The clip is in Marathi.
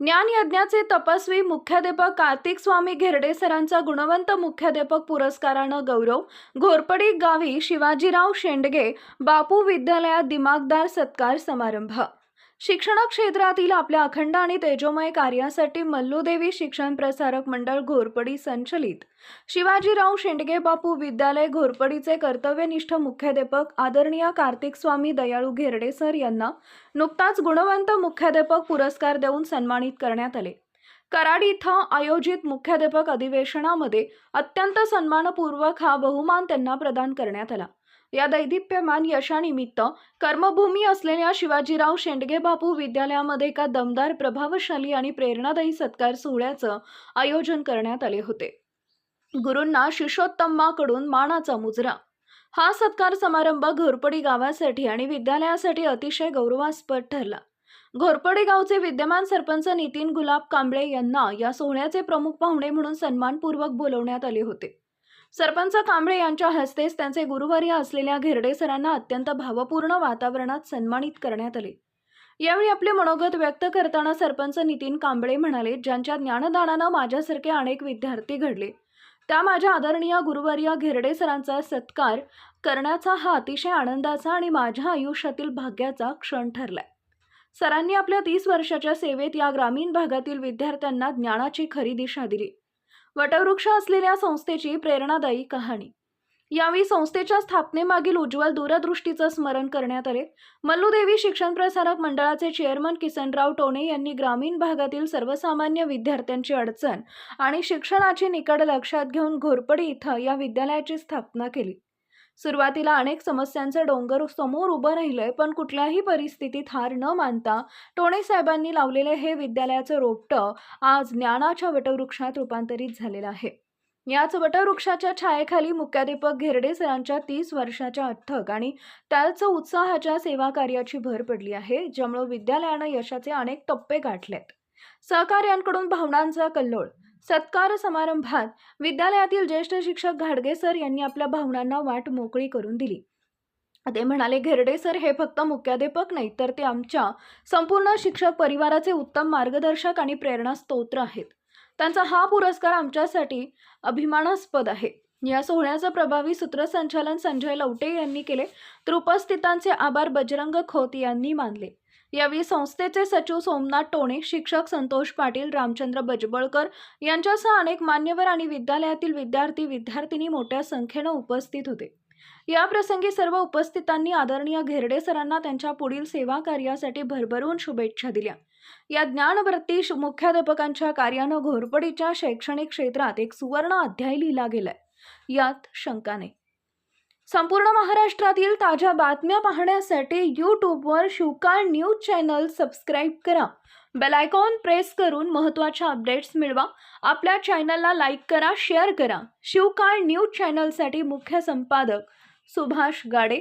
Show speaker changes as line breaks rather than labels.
ज्ञान यज्ञाचे तपस्वी मुख्याध्यापक कार्तिक स्वामी घेरडे सरांचा गुणवंत मुख्याध्यापक पुरस्कारानं गौरव. घोरपडी गावी शिवाजीराव शेंडगे बापू विद्यालयात दिमागदार सत्कार समारंभ. शिक्षण क्षेत्रातील आपल्या अखंड आणि तेजोमय कार्यासाठी मल्लूदेवी शिक्षण प्रसारक मंडळ घोरपडी संचलित. शिवाजीराव शेंडगे बापू विद्यालय घोरपडीचे कर्तव्यनिष्ठ मुख्याध्यापक आदरणीय कार्तिक स्वामी दयाळू घेरडे सर यांना नुकताच गुणवंत मुख्याध्यापक पुरस्कार देऊन सन्मानित करण्यात आले. कराड इथं आयोजित मुख्याध्यापक अधिवेशनामध्ये अत्यंत सन्मानपूर्वक हा बहुमान त्यांना प्रदान करण्यात आला. या दैदिप्यमान यशानिमित्त कर्मभूमी असलेल्या शिवाजीराव शेंडगे बापू विद्यालयामध्ये एका दमदार प्रभावशाली आणि प्रेरणादायी सत्कार सोहळ्याचं आयोजन करण्यात आले होते. गुरूंना शिशोत्तम्माकडून मानाचा मुजरा. हा सत्कार समारंभ घोरपडी गावासाठी आणि विद्यालयासाठी अतिशय गौरवास्पद ठरला. घोरपडे गावचे विद्यमान सरपंच नितीन गुलाब कांबळे यांना या सोहळ्याचे प्रमुख पाहुणे म्हणून सन्मानपूर्वक बोलवण्यात आले होते. सरपंच कांबळे यांच्या हस्तेच त्यांचे गुरुवर्य असलेल्या घेरडे सरांना अत्यंत भावपूर्ण वातावरणात सन्मानित करण्यात आले. यावेळी आपले मनोगत व्यक्त करताना सरपंच नितीन कांबळे म्हणाले ज्यांच्या ज्ञानदानानं माझ्यासारखे अनेक विद्यार्थी घडले. त्या माझ्या आदरणीय गुरुवर्य घेरडे सरांचा सत्कार करण्याचा हा अतिशय आनंदाचा आणि माझ्या आयुष्यातील भाग्याचा क्षण ठरलाय. सरांनी आपल्या तीस वर्षाच्या सेवेत या ग्रामीण भागातील विद्यार्थ्यांना ज्ञानाची खरी दिशा दिली. वटवृक्ष असलेल्या संस्थेची प्रेरणादायी कहाणी. यावेळी संस्थेच्या स्थापनेमागील उज्ज्वल दूरदृष्टीचं स्मरण करण्यात आले. मल्लूदेवी शिक्षण प्रसारक मंडळाचे चेअरमन किसनराव टोणे यांनी ग्रामीण भागातील सर्वसामान्य विद्यार्थ्यांची अडचण आणि शिक्षणाची निकड लक्षात घेऊन घोरपडी इथं या विद्यालयाची स्थापना केली. सुरुवातीला अनेक समस्यांचं डोंगर समोर उभं राहिलंय पण कुठल्याही परिस्थितीत हार न मानता टोणे साहेबांनी लावलेले हे विद्यालयाचं रोपटं आज ज्ञानाच्या वटवृक्षात रूपांतरित झालेलं आहे. याच वटवृक्षाच्या छायेखाली मुख्याध्यापक घेरडे सरांच्या तीस वर्षाच्या अथक आणि त्याच उत्साहाच्या सेवा कार्याची भर पडली आहे ज्यामुळे विद्यालयानं यशाचे अनेक टप्पे गाठलेत. सहकार्यांकडून भावनांचा कल्लोळ सत्कार समारंभात विद्यालयातील ज्येष्ठ शिक्षक घाडगे सर यांनी आपल्या भावनांना वाट मोकळी करून दिली. ते म्हणाले घेरडे सर हे फक्त मुख्याध्यापक नाहीत तर ते आमच्या संपूर्ण शिक्षक परिवाराचे उत्तम मार्गदर्शक आणि प्रेरणा स्तोत्र आहेत. त्यांचा हा पुरस्कार आमच्यासाठी अभिमानास्पद आहे. या सोहळ्याचं प्रभावी सूत्रसंचालन संजय लवटे यांनी केले. तर उपस्थितांचे आभार बजरंग खोत यांनी मानले. यावेळी संस्थेचे सचिव सोमनाथ टोणे शिक्षक संतोष पाटील रामचंद्र बजबळकर यांच्यासह अनेक मान्यवर आणि विद्यालयातील विद्यार्थी विद्यार्थिनी मोठ्या संख्येनं उपस्थित होते. या प्रसंगी सर्व उपस्थितांनी आदरणीय घेरडे सरांना त्यांच्या पुढील सेवा कार्यासाठी भरभरून शुभेच्छा दिल्या. या ज्ञानवर्ती मुख्याध्यापकांच्या कार्यानं घोरपडीच्या शैक्षणिक क्षेत्रात एक सुवर्ण अध्याय लिहिला गेलाय. यात शंका नाही. संपूर्ण महाराष्ट्रातील ताज्या बातम्या पाहण्यासाठी यूट्यूबवर शिवकाळ न्यूज चॅनल सबस्क्राईब करा. बेलायकॉन प्रेस करून महत्त्वाच्या अपडेट्स मिळवा. आपल्या चॅनलला लाईक करा शेअर करा. शिवकाळ न्यूज चॅनलसाठी मुख्य संपादक सुभाष गाडे.